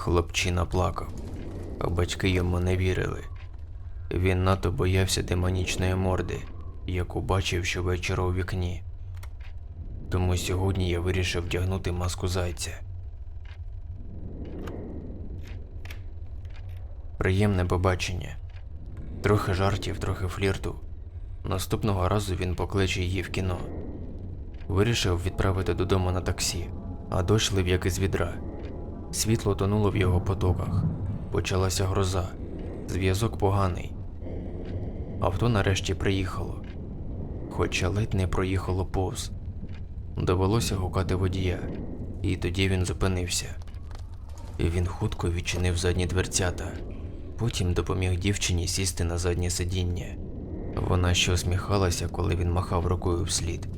Хлопчина плакав, а батьки йому не вірили. Він надто боявся демонічної морди, яку бачив щовечора у вікні. Тому сьогодні я вирішив вдягнути маску зайця. Приємне побачення. Трохи жартів, трохи флірту. Наступного разу він покличе її в кіно. Вирішив відправити додому на таксі, а дощ лив як із відра. Світло тонуло в його потоках. Почалася гроза. Зв'язок поганий. Авто нарешті приїхало, хоча ледь не проїхало повз. Довелося гукати водія, і тоді він зупинився. І Він хутко відчинив задні дверцята, потім допоміг дівчині сісти на заднє сидіння. Вона ще усміхалася, коли він махав рукою вслід.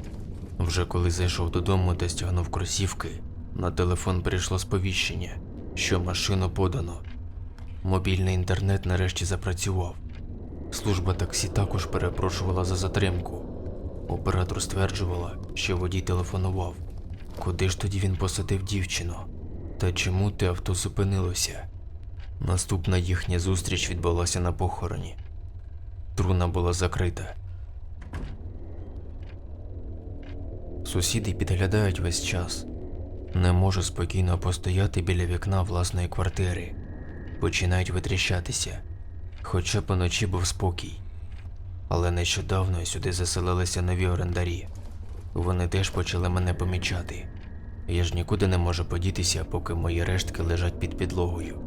Вже коли зайшов додому та стягнув кросівки, на телефон прийшло сповіщення, що машину подано. Мобільний інтернет нарешті запрацював. Служба таксі також перепрошувала за затримку. Оператор стверджувала, що водій телефонував. Куди ж тоді він посадив дівчину? Та чому те авто зупинилося? Наступна їхня зустріч відбулася на похороні. Труна була закрита. Сусіди підглядають весь час. Не можу спокійно постояти біля вікна власної квартири. Починають витріщатися. Хоча поночі був спокій. Але нещодавно сюди заселилися нові орендарі. Вони теж почали мене помічати. Я ж нікуди не можу подітися, поки мої рештки лежать під підлогою.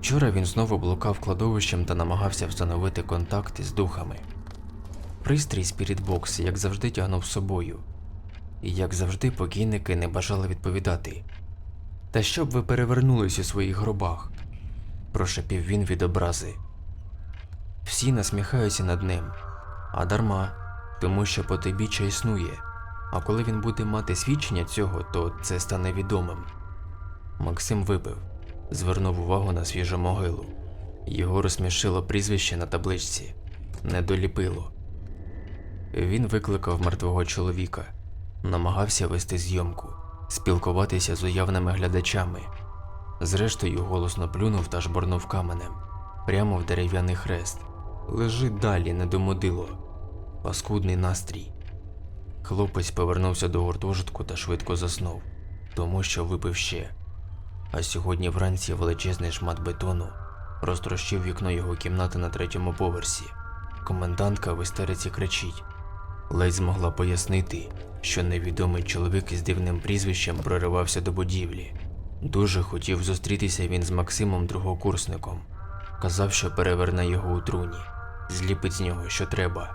Вчора він знову блукав кладовищем та намагався встановити контакти з духами. Пристрій Спірітбокс, як завжди, тягнув з собою. І як завжди, покійники не бажали відповідати. Та щоб ви перевернулись у своїх гробах, прошепів він від образи. Всі насміхаються над ним, а дарма, тому що потойбіччя існує, а коли він буде мати свідчення цього, то це стане відомим. Максим випив, звернув увагу на свіжу могилу. Його розсмішило прізвище на табличці не доліпило. Він викликав мертвого чоловіка, намагався вести зйомку, спілкуватися з уявними глядачами. Зрештою, голосно плюнув та жборнув каменем прямо в дерев'яний хрест. Лежи далі, недомодило. Паскудний настрій. Хлопець повернувся до гуртожитку та швидко заснув, тому що випив ще. А сьогодні вранці величезний шмат бетону розтрощив вікно його кімнати на третьому поверсі. Комендантка в істериці кричить. Ледь змогла пояснити, що невідомий чоловік із дивним прізвищем проривався до будівлі. Дуже хотів зустрітися він з Максимом другокурсником. Казав, що переверне його у труні, зліпить з нього, що треба.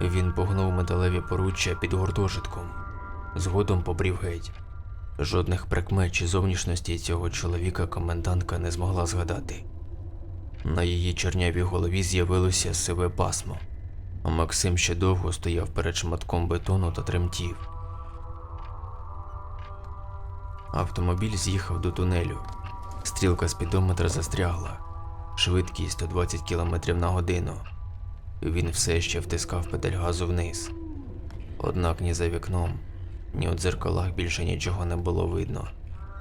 Він погнув металеві поруччя під гуртожитком. Згодом побрів геть. Жодних прикмет чи зовнішності цього чоловіка комендантка не змогла згадати. На її чорнявій голові з'явилося сиве пасмо, Максим ще довго стояв перед шматком бетону та тремтів. Автомобіль з'їхав до тунелю. Стрілка спідометра застрягла. Швидкість 120 км на годину. Він все ще втискав педаль газу вниз. Однак ні за вікном, ні у дзеркалах більше нічого не було видно.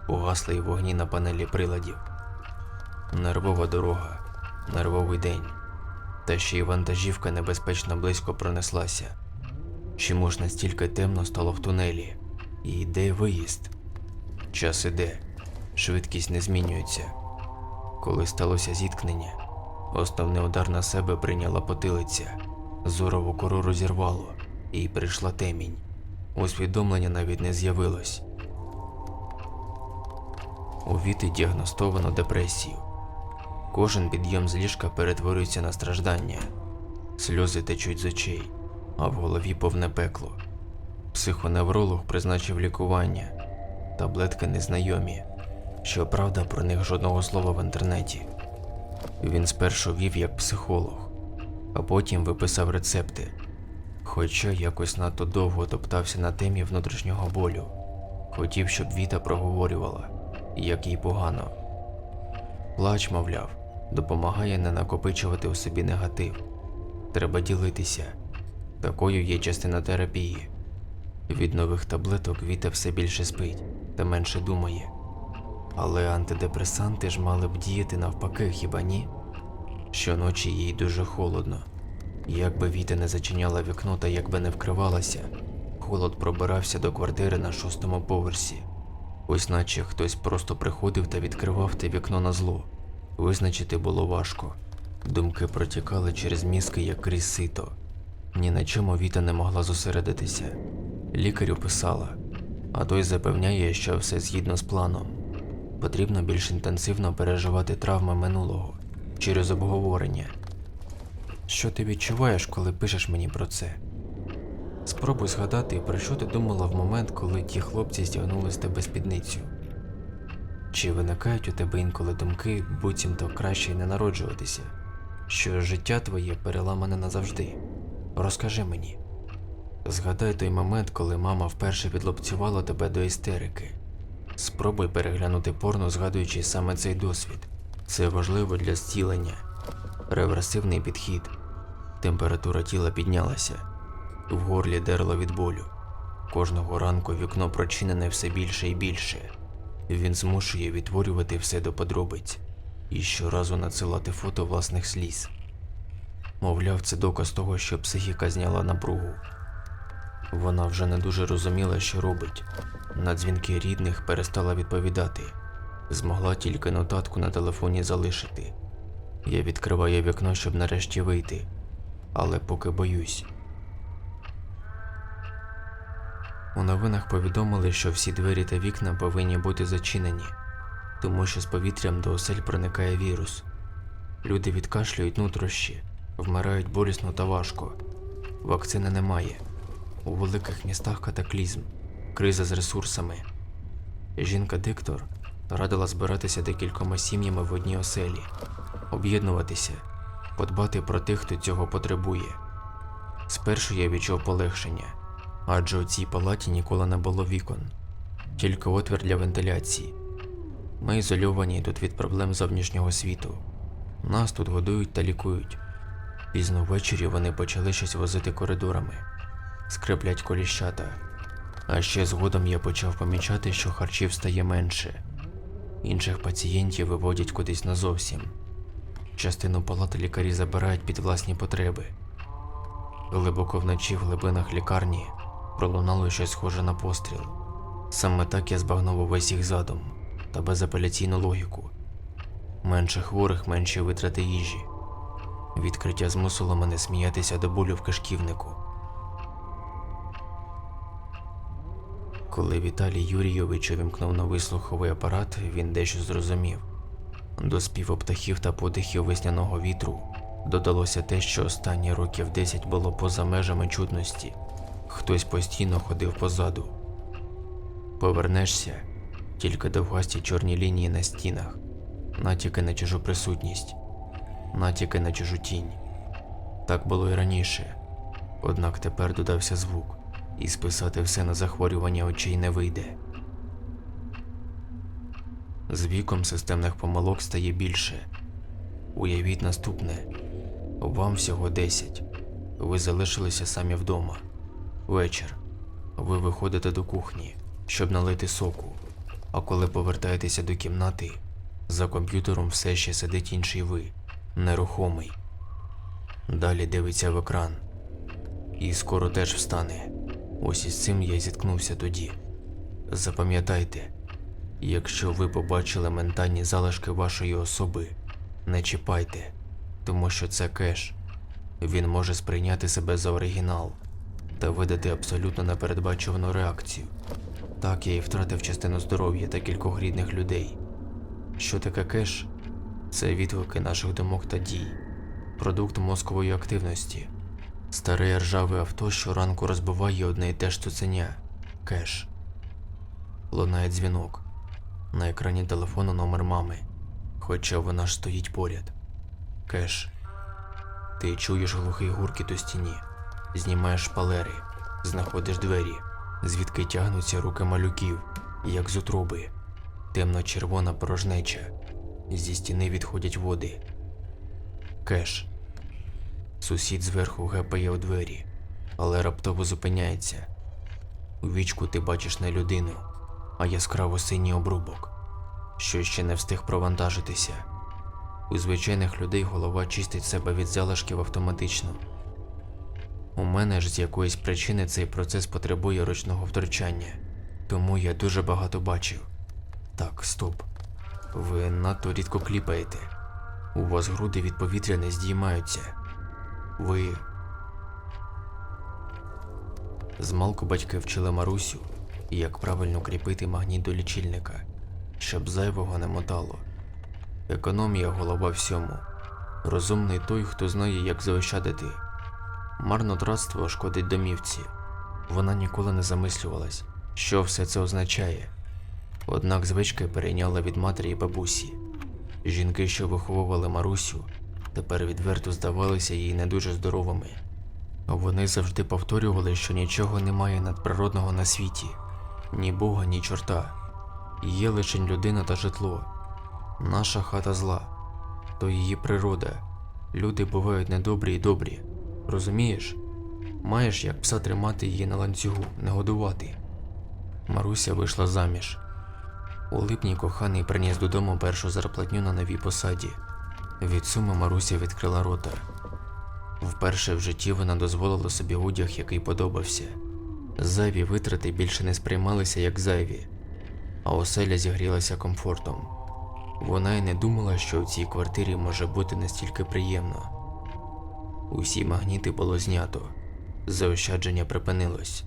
Угасли й вогні на панелі приладів. Нервова дорога, нервовий день. Та ще й вантажівка небезпечно близько пронеслася. Чому ж настільки темно стало в тунелі? І де виїзд? Час іде, швидкість не змінюється. Коли сталося зіткнення, основний удар на себе прийняла потилиця, зорову кору розірвало, і прийшла темінь. Усвідомлення навіть не з'явилось. У Віти діагностовано депресію. Кожен підйом з ліжка перетворюється на страждання, сльози течуть з очей, а в голові повне пекло. Психоневролог призначив лікування, таблетки незнайомі. Щоправда, про них жодного слова в інтернеті. Він спершу вів як психолог, а потім виписав рецепти, хоча якось надто довго топтався на темі внутрішнього болю. Хотів, щоб Віта проговорювала, як їй погано. Плач, мовляв, допомагає не накопичувати у собі негатив. Треба ділитися. Такою є частина терапії. Від нових таблеток Віта все більше спить та менше думає. Але антидепресанти ж мали б діяти навпаки, хіба ні? Щоночі їй дуже холодно. Якби Віта не зачиняла вікно та якби не вкривалася, холод пробирався до квартири на шостому поверсі. Ось наче хтось просто приходив та відкривав те вікно на зло. Визначити було важко. Думки протікали через мізки, як крізь сито. Ні на чому Віта не могла зосередитися. Лікарю писала, а той запевняє, що все згідно з планом. Потрібно більш інтенсивно переживати травми минулого через обговорення. Що ти відчуваєш, коли пишеш мені про це? Спробуй згадати, про що ти думала в момент, коли ті хлопці стягнули з тебе спідницю. Чи виникають у тебе інколи думки, буцімто краще й не народжуватися, що життя твоє переламане назавжди? Розкажи мені. Згадай той момент, коли мама вперше відлупцювала тебе до істерики. Спробуй переглянути порно, згадуючи саме цей досвід. Це важливо для зцілення. Реверсивний підхід. Температура тіла піднялася, в горлі дерло від болю. Кожного ранку вікно прочинене все більше і більше. Він змушує відтворювати все до подробиць і щоразу надсилати фото власних сліз. Мовляв, це доказ того, що психіка зняла напругу. Вона вже не дуже розуміла, що робить. На дзвінки рідних перестала відповідати. Змогла тільки нотатку на телефоні залишити. Я відкриваю вікно, щоб нарешті вийти, але поки боюсь. У новинах повідомили, що всі двері та вікна повинні бути зачинені, тому що з повітрям до осель проникає вірус. Люди відкашлюють нутрощі, вмирають болісно та важко. Вакцини немає. У великих містах катаклізм, криза з ресурсами. Жінка-диктор радила збиратися декількома сім'ями в одній оселі, об'єднуватися, подбати про тих, хто цього потребує. Спершу я відчув полегшення, адже у цій палаті ніколи не було вікон, тільки отвір для вентиляції. Ми ізольовані тут від проблем зовнішнього світу. Нас тут годують та лікують. Пізно ввечері вони почали щось возити коридорами, скриплять коліщата. А ще згодом я почав помічати, що харчів стає менше. Інших пацієнтів виводять кудись назовсім. Частину палати лікарі забирають під власні потреби. Глибоко вночі в глибинах лікарні пролунало щось схоже на постріл. Саме так я збагнув увесь їх задум та безапеляційну логіку. Менше хворих, менші витрати їжі. Відкриття змусило мене сміятися до болю в кишківнику. Коли Віталій Юрійович увімкнув новий слуховий апарат, він дещо зрозумів. До співу птахів та подихів весняного вітру додалося те, що останні років 10 було поза межами чутності. Хтось постійно ходив позаду. Повернешся, тільки довгасті чорні лінії на стінах, натяки на чужу присутність, натяки на чужу тінь. Так було і раніше, однак тепер додався звук, і списати все на захворювання очей не вийде. З віком системних помилок стає більше. Уявіть наступне: вам всього 10. Ви залишилися самі вдома. Вечір. Ви виходите до кухні, щоб налити соку. А коли повертаєтеся до кімнати, за комп'ютером все ще сидить інший ви, нерухомий. Далі дивиться в екран. І скоро теж встане. Ось із цим я й зіткнувся тоді. Запам'ятайте, якщо ви побачили ментальні залишки вашої особи, не чіпайте, тому що це кеш. Він може сприйняти себе за оригінал та видати абсолютно непередбачувану реакцію. Так я і втратив частину здоров'я та кількох рідних людей. Що таке кеш? Це відгуки наших думок та дій, продукт мозкової активності. Старе ржаве авто щоранку розбиває одне й те ж цуценя кеш. Лунає дзвінок. На екрані телефону номер мами, хоча вона ж стоїть поряд. Кеш. Ти чуєш глухий гуркіт у стіні, знімаєш шпалери, знаходиш двері, звідки тягнуться руки малюків, як з утроби. Темно-червона порожнеча. Зі стіни відходять води. Кеш. Сусід зверху гепає у двері, але раптово зупиняється. У вічку ти бачиш не людину, а яскраво синій обрубок, що ще не встиг провантажитися. У звичайних людей голова чистить себе від залишків автоматично. У мене ж з якоїсь причини цей процес потребує ручного втручання, тому я дуже багато бачив. Так, стоп. Ви надто рідко кліпаєте. У вас груди від повітря не здіймаються. Ви. Змалку батьки вчили Марусю, як правильно кріпити магніт до лічильника, щоб зайвого не мотало. Економія голова всьому. Розумний той, хто знає, як заощадити. Марнотратство шкодить домівці. Вона ніколи не замислювалась, що все це означає. Однак звички перейняла від матері і бабусі. Жінки, що виховували Марусю, тепер відверто здавалися їй не дуже здоровими. Вони завжди повторювали, що нічого немає надприродного на світі, ні Бога, ні чорта. Є лише людина та житло. Наша хата зла, то її природа. Люди бувають недобрі і добрі. Розумієш? Маєш як пса тримати її на ланцюгу, не годувати. Маруся вийшла заміж. У липні коханий приніс додому першу зарплатню на новій посаді. Від суми Маруся відкрила рота. Вперше в житті вона дозволила собі одяг, який подобався. Зайві витрати більше не сприймалися як зайві, а оселя зігрілася комфортом. Вона й не думала, що у цій квартирі може бути настільки приємно. Усі магніти було знято, заощадження припинилось.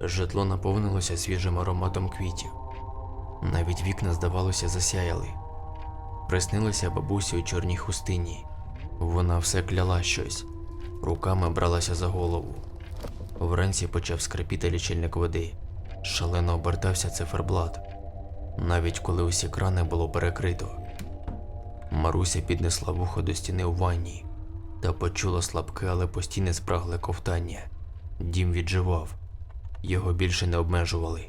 Житло наповнилося свіжим ароматом квітів. Навіть вікна, здавалося, засяяли. Приснилася бабуся у чорній хустині. Вона все кляла щось, руками бралася за голову. Вранці почав скрипіти лічильник води. Шалено обертався циферблат, навіть коли усі крани було перекрито. Маруся піднесла вухо до стіни у ванні та почула слабке, але постійне спрагле ковтання. Дім відживав, його більше не обмежували.